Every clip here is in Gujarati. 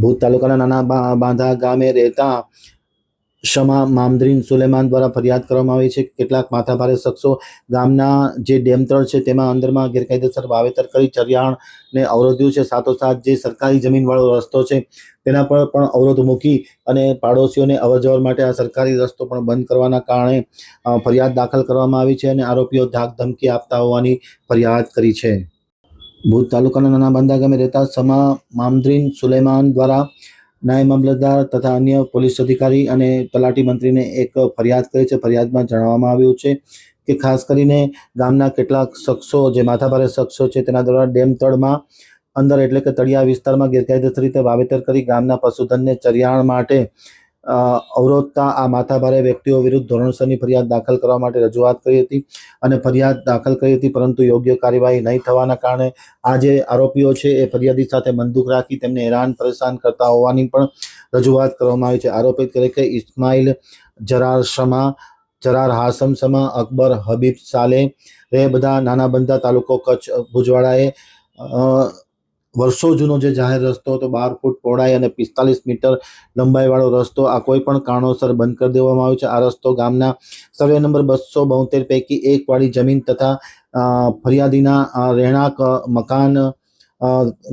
ભૂત તાલુકાના નાના બાંધા ગામે રહેતા શમા મામદ્રીન સુલેમાન દ્વારા ફરિયાદ કરવામાં આવી છે કેટલાક માથાભારે શખ્સો ગામના જે ડેમતળ છે તેમાં અંદરમાં ગેરકાયદેસર વાવેતર કરી ચરિયાણને અવરોધ્યું છે. સાથોસાથ જે સરકારી જમીનવાળો રસ્તો છે તેના પર પણ અવરોધ મૂકી અને પાડોશીઓને અવરજવર માટે આ સરકારી રસ્તો પણ બંધ કરવાના કારણે ફરિયાદ દાખલ કરવામાં આવી છે અને આરોપીઓ ધાક ધમકી આપતા હોવાની ફરિયાદ કરી છે. ભૂત તાલુકાના નાના બાંધા ગામે રહેતા સમા મામદ્રીન સુલેમાન દ્વારા નાયબ મામલતદાર તથા અન્ય પોલીસ અધિકારી અને તલાટી મંત્રીને એક ફરિયાદ કરી છે. ફરિયાદમાં જણાવવામાં આવ્યું છે કે ખાસ કરીને ગામના કેટલાક શખ્સો, જે માથાભારે શખ્સો છે, તેના દ્વારા ડેમ તળમાં અંદર એટલે કે તળિયા વિસ્તારમાં ગેરકાયદેસર રીતે વાવેતર કરી ગામના પશુધનને ચરિયાણ માટે અવરોધતા આ માથાભારે વ્યક્તિઓ વિરુદ્ધ ધોરણસરની ફરિયાદ દાખલ કરવા માટે રજૂઆત કરી હતી અને ફરિયાદ દાખલ કરી હતી, પરંતુ યોગ્ય કાર્યવાહી નહીં થવાના કારણે આ જે આરોપીઓ છે એ ફરિયાદી સાથે બંદૂક રાખી તેમને હેરાન પરેશાન કરતા હોવાની પણ રજૂઆત કરવામાં આવી છે. આરોપી તરીકે ઇસ્માઇલ જરાર શમા જરાર હાસમ શમા અકબર હબીબ સાલે એ બધા નાના બંધા તાલુકો કચ્છ ભુજવાડાએ વર્ષો જૂનો જે જાહેર રસ્તો હતો, બાર ફૂટ પહોળાઈ અને પિસ્તાલીસ મીટર લંબાઈવાળો રસ્તો, આ કોઈ પણ કારણોસર બંધ કરી દેવામાં આવ્યો છે. આ રસ્તો ગામના સર્વે નંબર બસો બોતેર પૈકી એક વાળી જમીન તથા ફરિયાદીના રહેણાંક મકાન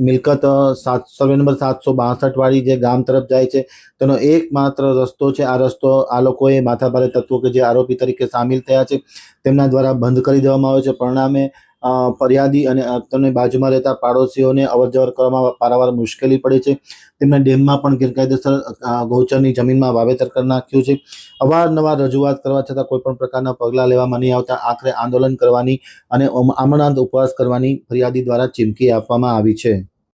મિલકત સાત, સર્વે નંબર સાતસો બાસઠ વાળી જે ગામ તરફ જાય છે, તેનો એકમાત્ર રસ્તો છે. આ રસ્તો આ લોકોએ માથાભારે તત્વો કે જે આરોપી તરીકે સામેલ થયા છે, તેમના દ્વારા બંધ કરી દેવામાં આવ્યો છે. પરિણામે ફરિયાદી અને તેમની બાજુમાં રહેતા પાડોશીઓને અવરજવર કરવામાં પારાવાર મુશ્કેલી પડે છે. તેમણે ડેમમાં પણ ગેરકાયદેસર ગૌચરની જમીનમાં વાવેતર કરી નાખ્યું છે. અવારનવાર રજૂઆત કરવા છતાં કોઈપણ પ્રકારના પગલાં લેવામાં નહીં આવતા આખરે આંદોલન કરવાની અને આમરણાંત ઉપવાસ કરવાની ફરિયાદી દ્વારા ચીમકી આપવામાં આવી છે.